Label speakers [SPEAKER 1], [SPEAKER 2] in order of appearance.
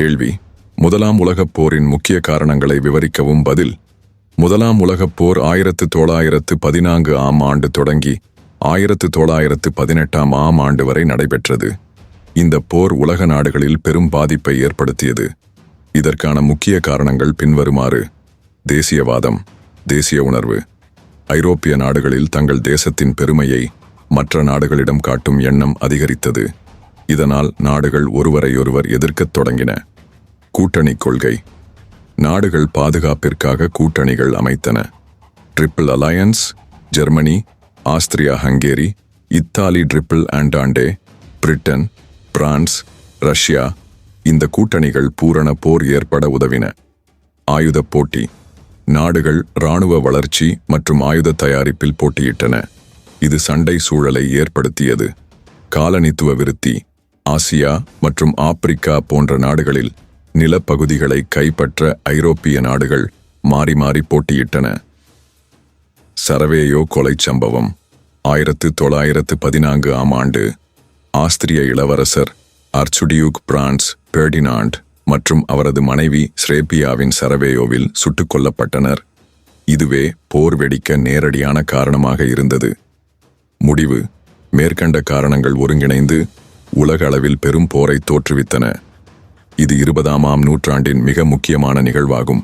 [SPEAKER 1] கேள்வி. முதலாம் உலகப் போரின் முக்கிய காரணங்களை விவரிக்கவும் பதில். முதலாம் உலகப் போர் ஆயிரத்து தொள்ளாயிரத்து பதினான்கு ஆம் ஆண்டு தொடங்கி ஆயிரத்து தொள்ளாயிரத்து பதினெட்டாம் ஆம் ஆண்டு வரை நடைபெற்றது. இந்த போர் உலக நாடுகளில் பெரும் பாதிப்பை ஏற்படுத்தியது. இதற்கான முக்கிய காரணங்கள் பின்வருமாறு. தேசியவாதம் தேசிய உணர்வு. ஐரோப்பிய நாடுகளில் தங்கள் தேசத்தின் பெருமையை மற்ற நாடுகளிடம் காட்டும் எண்ணம் அதிகரித்தது. இதனால் நாடுகள் ஒருவரையொருவர் எதிர்க்கத் தொடங்கின. கூட்டணி கொள்கை. நாடுகள் பாதுகாப்பிற்காக கூட்டணிகள் அமைத்தன. Triple alliance Germany Austria Hungary Italy triple entente Britain France Russia இந்த கூட்டணிகள் பூரண போர் ஏற்பட உதவின. ஆயுதப் போட்டி. நாடுகள் இராணுவ வளர்ச்சி மற்றும் ஆயுத தயாரிப்பில் போட்டியிட்டன. இது சண்டை சூழலை ஏற்படுத்தியது. காலனித்துவ விருத்தி. ஆசியா மற்றும் ஆப்பிரிக்கா போன்ற நாடுகளில் நிலப்பகுதிகளை கைப்பற்ற ஐரோப்பிய நாடுகள் மாறி மாறி போட்டியிட்டன. சரவேயோ கொலைச் சம்பவம். ஆயிரத்து தொள்ளாயிரத்து பதினான்கு ஆம் ஆண்டு ஆஸ்திரிய இளவரசர் அர்ச்சுடியூக் பிரான்ஸ் பெர்டினாண்ட் மற்றும் அவரது மனைவி ஸ்ரேபியாவின் சரவேயோவில் சுட்டுக் கொல்லப்பட்டனர். இதுவே போர் வெடிக்க நேரடியான காரணமாக இருந்தது. முடிவு மேற்கண்ட காரணங்கள் ஒருங்கிணைந்து உலக அளவில் பெரும் போரை தோற்றுவித்தன. இது இருபதாமாம் நூற்றாண்டின் மிக முக்கியமான நிகழ்வாகும்.